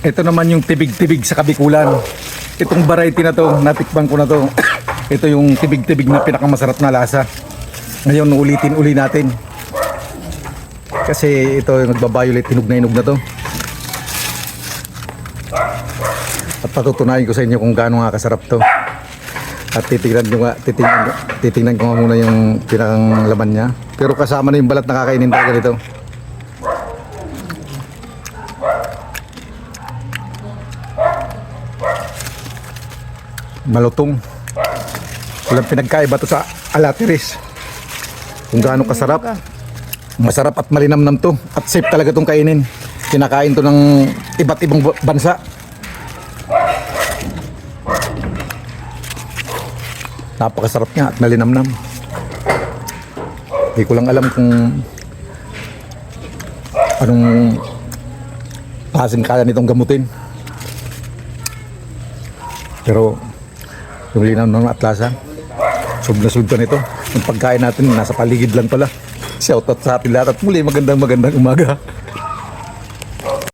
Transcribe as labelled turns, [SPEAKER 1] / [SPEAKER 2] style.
[SPEAKER 1] Ito naman yung tibig-tibig sa kabikulan. Itong variety na to, natikman ko na to. Ito yung tibig-tibig na pinakamasarap na lasa. Ngayon, ulitin uli natin. Kasi ito yung nagbabiolate, hinog na hinog na to. At patutunayan ko sa inyo kung gaano nga kasarap to. At titingnan nyo nga, titingnan, titingnan ko nga muna yung pinakang laman niya. Pero kasama na yung balat na kakainin talaga nito. Malutong. Walang pinagkaiba to sa alatiris. Kung gaano kasarap. Masarap at malinamnam to. At safe talaga tong kainin. Kinakain to ng iba't ibang ba- bansa. Napakasarap niya at malinamnam. Hindi ko lang alam kung anong klaseng kaya nitong gamutin. Pero yung linaw ng atlasa, sub na ka nito. Yung pagkain natin, nasa paligid lang pala. Shoutout sa atin lahat at muli magandang magandang umaga.